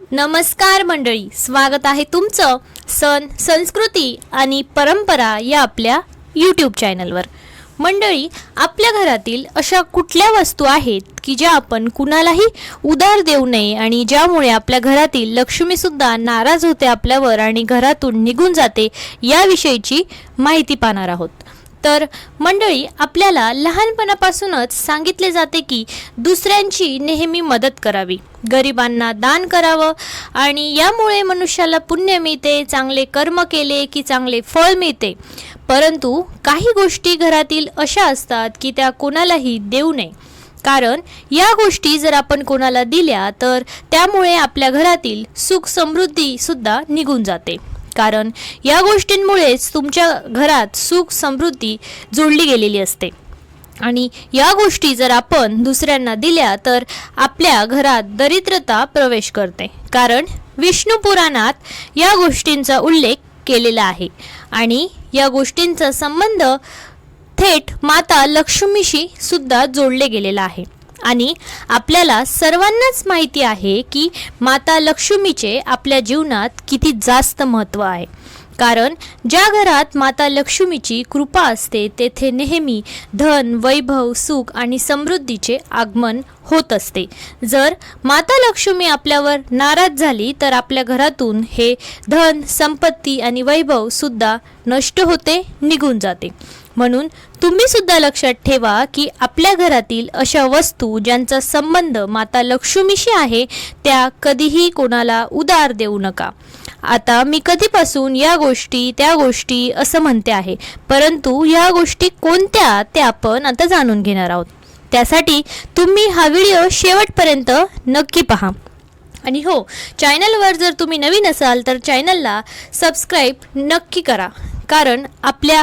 नमस्कार मंडळी स्वागत आहे तुमचं सण संस्कृती आणि परंपरा या आपल्या यूट्यूब चॅनलवर मंडळी आपल्या घरातील अशा कुठल्या वस्तू आहेत की ज्या आपण कुणालाही उधार देऊ नये आणि ज्यामुळे आपल्या घरातील लक्ष्मीसुद्धा नाराज होते आपल्यावर आणि घरातून निघून जाते याविषयीची माहिती पाहणार आहोत. तर मंडळी आपल्याला लहानपणापासूनच सांगितले जाते की दुसऱ्यांची नेहमी मदत करावी. गरिबांना दान करावं आणि यामुळे मनुष्याला पुण्य मिळते चांगले कर्म केले की चांगले फळ मिळते. परंतु काही गोष्टी घरातील अशा असतात की त्या कोणालाही देऊ नये. कारण या गोष्टी जर आपण कोणाला दिल्या तर त्यामुळे आपल्या घरातील सुख समृद्धी सुद्धा निघून जाते. कारण या गोष्टींमुळेच तुमच्या घरात सुख समृद्धी जोडली गेलेली असते. आणि या गोष्टी जर आपण दुसऱ्यांना दिल्या तर आपल्या घरात दरिद्रता प्रवेश करते. कारण विष्णू पुराणात या गोष्टींचा उल्लेख केलेला आहे. आणि या गोष्टींचा संबंध थेट माता लक्ष्मीशी सुद्धा जोडले गेलेला आहे. आणि आपल्याला सर्वांनाच माहिती आहे की माता लक्ष्मीचे आपल्या जीवनात किती जास्त महत्त्व आहे. कारण ज्या घरात माता लक्ष्मीची कृपा असते तेथे नेहमी धन वैभव सुख आणि समृद्धीचे आगमन होत असते. जर माता लक्ष्मी आपल्यावर नाराज झाली तर आपल्या घरातून हे धन संपत्ती आणि वैभव सुद्धा नष्ट होते निघून जाते. म्हणून तुम्ही सुद्धा लक्षात ठेवा की आपल्या घरातील अशा वस्तू ज्यांचा संबंध माता लक्ष्मीशी आहे त्या कधीही कोणाला उदार देऊ नका. आता मी कधीपासून या गोष्टी त्या गोष्टी असं म्हणते आहे परंतु या गोष्टी कोणत्या ते आपण आता जाणून घेणार आहोत. त्यासाठी तुम्ही हा व्हिडिओ शेवटपर्यंत नक्की पहा. आणि हो चॅनलवर जर तुम्ही नवीन असाल तर चॅनलला सबस्क्राईब नक्की करा. कारण आपल्या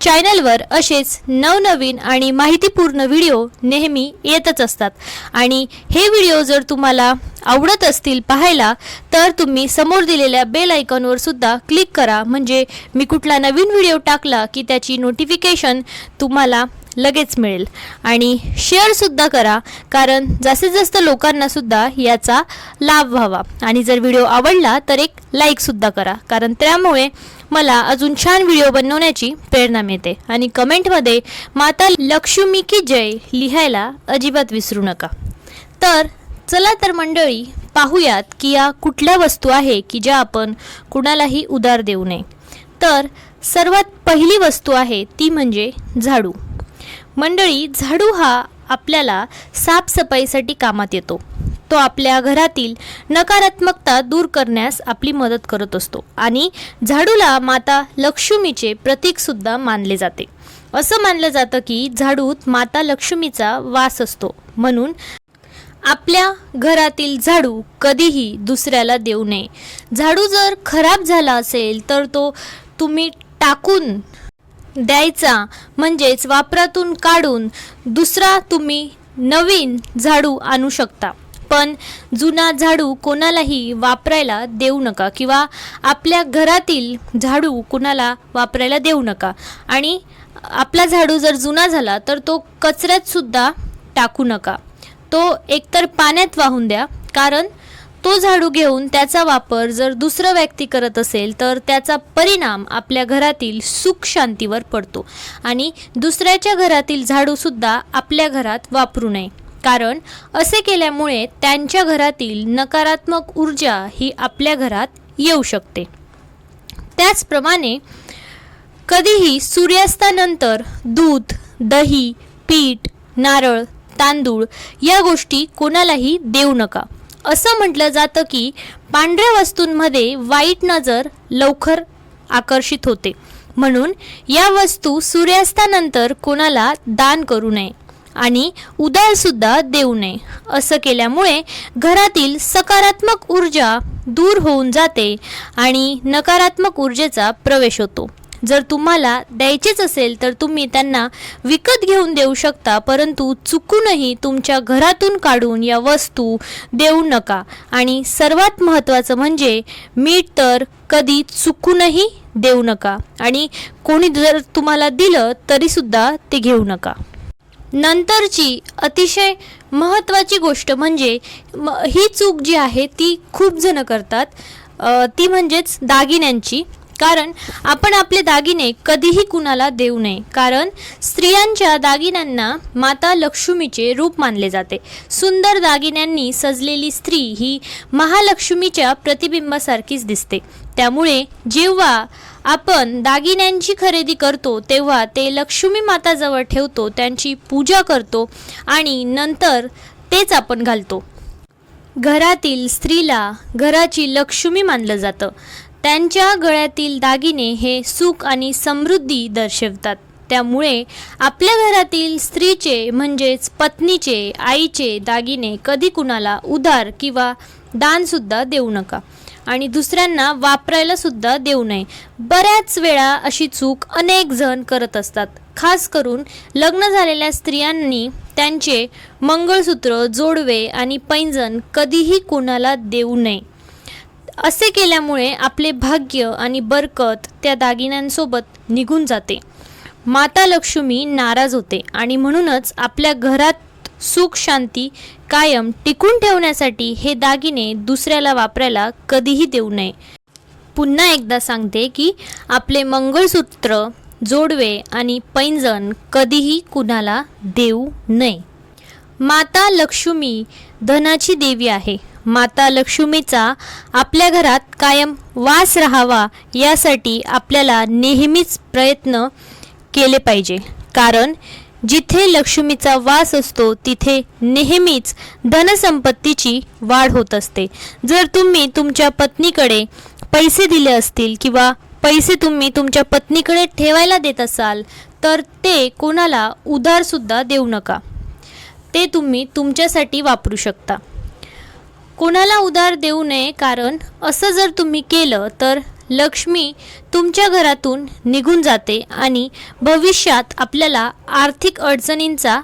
चॅनलवर असेच नवनवीन आणि माहितीपूर्ण व्हिडिओ नेहमी येतच असतात. आणि हे व्हिडिओ जर तुम्हाला आवडत असतील पाहायला तर तुम्ही समोर दिलेल्या बेल आयकॉनवर सुद्धा क्लिक करा. म्हणजे मी कुठला नवीन व्हिडिओ टाकला की त्याची नोटिफिकेशन तुम्हाला लगेच मिळेल. आणि शेअरसुद्धा करा कारण जास्तीत जास्त लोकांनासुद्धा याचा लाभ व्हावा. आणि जर व्हिडिओ आवडला तर एक लाईकसुद्धा करा कारण त्यामुळे मला अजून छान व्हिडिओ बनवण्याची प्रेरणा मिळते. आणि कमेंटमध्ये माता लक्ष्मी की जय लिहायला अजिबात विसरू नका. तर चला तर मंडळी पाहूयात की या कुठल्या वस्तू आहे की ज्या आपण कुणालाही उधार देऊ नये. तर सर्वात पहिली वस्तू आहे ती म्हणजे झाडू. मंडळी झाडू हा आपल्याला साफसफाईसाठी कामात येतो. तो आपल्या घरातील नकारात्मकता दूर करण्यास आपली मदत करत असतो आणि झाडूला माता लक्ष्मीचे प्रतीकसुद्धा मानले जाते. असं मानलं जातं की झाडूत माता लक्ष्मीचा वास असतो. म्हणून आपल्या घरातील झाडू कधीही दुसऱ्याला देऊ नये. झाडू जर खराब झाला असेल तर तो तुम्ही टाकून द्यायचा. म्हणजेच वापरातून काढून दुसरा तुम्ही नवीन झाडू आणू शकता. पण जुना झाडू कोणालाही वापरायला देऊ नका किंवा आपल्या घरातील झाडू कोणाला वापरायला देऊ नका. आणि आपला झाडू जर जुना झाला तर तो कचऱ्यातसुद्धा टाकू नका. तो एकतर पाण्यात वाहून द्या कारण तो झाडू घेऊन त्याचा वापर जर दुसरं व्यक्ती करत असेल तर त्याचा परिणाम आपल्या घरातील सुख शांतीवर पडतो. आणि दुसऱ्याच्या घरातील झाडूसुद्धा आपल्या घरात वापरू नये. कारण असे केल्यामुळे त्यांच्या घरातील नकारात्मक ऊर्जा ही आपल्या घरात येऊ शकते. त्याचप्रमाणे कधीही सूर्यास्तानंतर दूध दही पीठ नारळ तांदूळ या गोष्टी कोणालाही देऊ नका. असं म्हटलं जातं की पांढऱ्या वस्तूंमध्ये वाईट नजर लवकर आकर्षित होते. म्हणून या वस्तू सूर्यास्तानंतर कोणाला दान करू नये आणि उदारसुद्धा देऊ नये. असं केल्यामुळे घरातील सकारात्मक ऊर्जा दूर होऊन जाते आणि नकारात्मक ऊर्जेचा प्रवेश होतो. जर तुम्हाला द्यायचेच असेल तर तुम्ही त्यांना विकत घेऊन देऊ शकता परंतु चुकूनही तुमच्या घरातून काढून या वस्तू देऊ नका. आणि सर्वात महत्त्वाचं म्हणजे मीठ तर कधी चुकूनही देऊ नका. आणि कोणी जर तुम्हाला दिलं तरीसुद्धा ते घेऊ नका. नंतरची अतिशय महत्त्वाची गोष्ट म्हणजे म ही चूक जी आहे ती खूप जणं करतात. ती म्हणजेच दागिन्यांची. कारण आपण आपले दागिने कधीही कुणाला देऊ नये. कारण स्त्रियांच्या दागिन्यांना माता लक्ष्मीचे रूप मानले जाते. सुंदर दागिन्यांनी सजलेली स्त्री ही महालक्ष्मीच्या प्रतिबिंबासारखीच दिसते. त्यामुळे जेव्हा आपण दागिन्यांची खरेदी करतो तेव्हा ते लक्ष्मी माताजवळ ठेवतो त्यांची पूजा करतो आणि नंतर तेच आपण घालतो. घरातील स्त्रीला घराची लक्ष्मी मानलं जातं. त्यांच्या गळ्यातील दागिने हे सुख आणि समृद्धी दर्शवतात. त्यामुळे आपल्या घरातील स्त्रीचे म्हणजेच पत्नीचे आईचे दागिने कधी कुणाला उधार किंवा दानसुद्धा देऊ नका. आणि दुसऱ्यांना वापरायला सुद्धा देऊ नये. बऱ्याच वेळा अशी चूक अनेक जण करत असतात. खास करून लग्न झालेल्या स्त्रियांनी त्यांचे मंगळसूत्र जोडवे आणि पैंजण कधीही कोणाला देऊ नये. असे केल्यामुळे आपले भाग्य आणि बरकत त्या दागिन्यांसोबत निघून जाते. माता लक्ष्मी नाराज होते आणि म्हणूनच आपल्या घरात सुख शांती कायम टिकून ठेवण्यासाठी हे दागिने दुसऱ्याला वापरायला कधीही देऊ नये. पुन्हा एकदा सांगते की आपले मंगळसूत्र जोडवे आणि पैंजण कधीही कुणाला देऊ नये. माता लक्ष्मी धनाची देवी आहे. माता लक्ष्मीचा आपल्या घरात कायम वास राहावा यासाठी आपल्याला नेहमीच प्रयत्न केले पाहिजे. कारण जिथे लक्ष्मीचा वास असतो तिथे नेहमीच धनसंपत्तीची वाढ होत असते. जर तुम्ही तुमच्या पत्नीकडे पैसे दिले असतील किंवा पैसे तुम्ही तुमच्या पत्नीकडे ठेवायला देत असाल तर ते कोणाला उधारसुद्धा देऊ नका. ते तुम्ही तुमच्यासाठी वापरू शकता. कोणाला उधार देऊ नये कारण असं जर तुम्ही केलं तर लक्ष्मी तुमच्या घरातून निघून जाते आणि भविष्यात आपल्याला आर्थिक अडचणींचा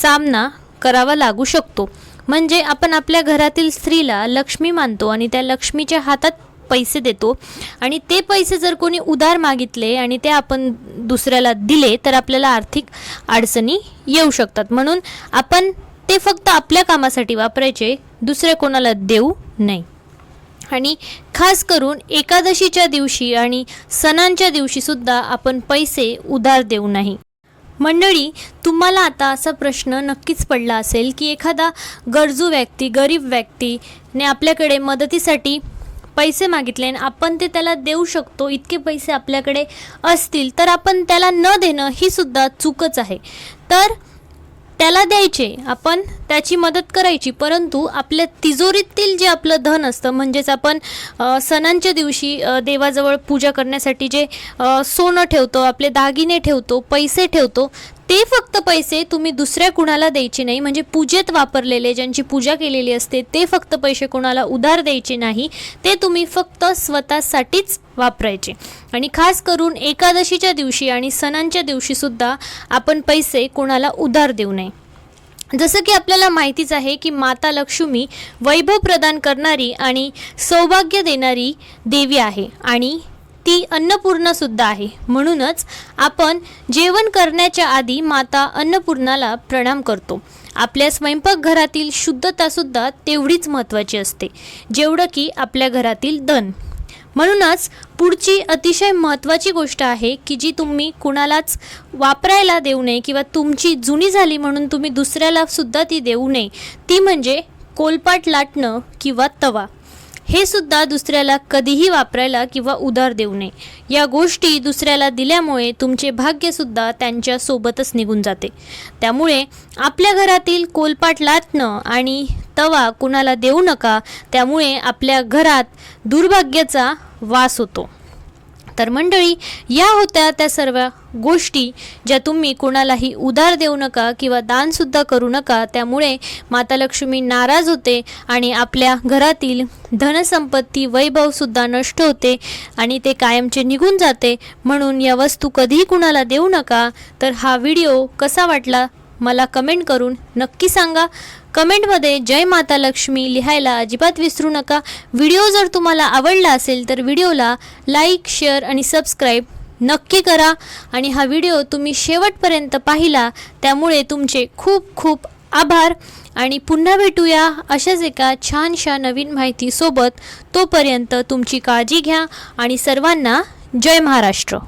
सामना करावा लागू शकतो. म्हणजे आपण आपल्या घरातील स्त्रीला लक्ष्मी मानतो आणि त्या लक्ष्मीच्या हातात पैसे देतो आणि ते पैसे जर कोणी उधार मागितले आणि ते आपण दुसऱ्याला दिले तर आपल्याला आर्थिक अडचणी येऊ शकतात. म्हणून आपण ते फक्त आपल्या कामासाठी वापरायचे दुसऱ्या कोणाला देऊ नये. आणि खास करून एकादशीच्या दिवशी आणि सणांच्या दिवशीसुद्धा आपण पैसे उधार देऊ नाही. मंडळी तुम्हाला आता असा प्रश्न नक्कीच पडला असेल की एखादा गरजू व्यक्ती गरीब व्यक्तीने आपल्याकडे मदतीसाठी पैसे मागितले आणि आपण ते त्याला देऊ शकतो इतके पैसे आपल्याकडे असतील तर आपण त्याला न देणं ही सुद्धा चूकच आहे. तर त्याला द्यायचे. आपण त्याची मदत करायची. परंतु आपल्या तिजोरीतील जे आपलं धन असतं म्हणजेच आपण सणांच्या दिवशी देवाजवळ पूजा करण्यासाठी जे सोनं ठेवतो आपले दागिने ठेवतो पैसे ठेवतो ते फक्त पैसे तुम्ही दुसऱ्या कुणाला द्यायचे नाही. म्हणजे पूजेत वापरलेले ज्यांची पूजा केलेली असते ते फक्त पैसे कोणाला उधार द्यायचे नाही. ते तुम्ही फक्त स्वतःसाठीच वापरायचे. आणि खास करून एकादशीच्या दिवशी आणि सणांच्या दिवशीसुद्धा आपण पैसे कोणाला उधार देऊ नये. जसं की आपल्याला माहितीच आहे की माता लक्ष्मी वैभव प्रदान करणारी आणि सौभाग्य देणारी देवी आहे आणि ती अन्नपूर्णासुद्धा आहे. म्हणूनच आपण जेवण करण्याच्या आधी माता अन्नपूर्णाला प्रणाम करतो. आपल्या स्वयंपाकघरातील शुद्धतासुद्धा तेवढीच महत्त्वाची असते. जेवढं की आपल्या घरातील धन. म्हणूनच पुढची अतिशय महत्त्वाची गोष्ट आहे की जी तुम्ही कुणालाच वापरायला देऊ नये किंवा तुमची जुनी झाली म्हणून तुम्ही दुसऱ्याला सुद्धा ती देऊ नये. ती म्हणजे कोलपाट लाटणं किंवा तवा. हे सुद्धा दुसऱ्याला कधीही वापरायला किंवा उधार देऊ नये. या गोष्टी दुसऱ्याला दिल्यामुळे तुमचे भाग्यसुद्धा त्यांच्यासोबतच निघून जाते. त्यामुळे आपल्या घरातील कोलपाट लाटणं आणि तवा कुणाला देऊ नका त्यामुळे आपल्या घरात दुर्भाग्याचा वास होतो. तर मंडळी या होत्या त्या सर्व गोष्टी ज्या तुम्ही कोणालाही उधार देऊ नका किंवा दानसुद्धा करू नका त्यामुळे माता लक्ष्मी नाराज होते आणि आपल्या घरातील धनसंपत्ती वैभवसुद्धा नष्ट होते आणि ते कायमचे निघून जाते. म्हणून या वस्तू कधीही कुणाला देऊ नका. तर हा व्हिडिओ कसा वाटला? मला कमेंट करून नक्की सांगा. कमेंटमध्ये जय माता लक्ष्मी लिहायला अजिबात विसरू नका. व्हिडिओ जर तुम्हाला आवडला असेल तर व्हिडिओला लाईक शेअर आणि सबस्क्राईब नक्की करा. आणि हा व्हिडिओ तुम्ही शेवटपर्यंत पाहिला त्यामुळे तुमचे खूप खूप आभार. आणि पुन्हा भेटूया अशाच एका छानशा नवीन माहितीसोबत. तोपर्यंत तुमची काळजी घ्या आणि सर्वांना जय महाराष्ट्र.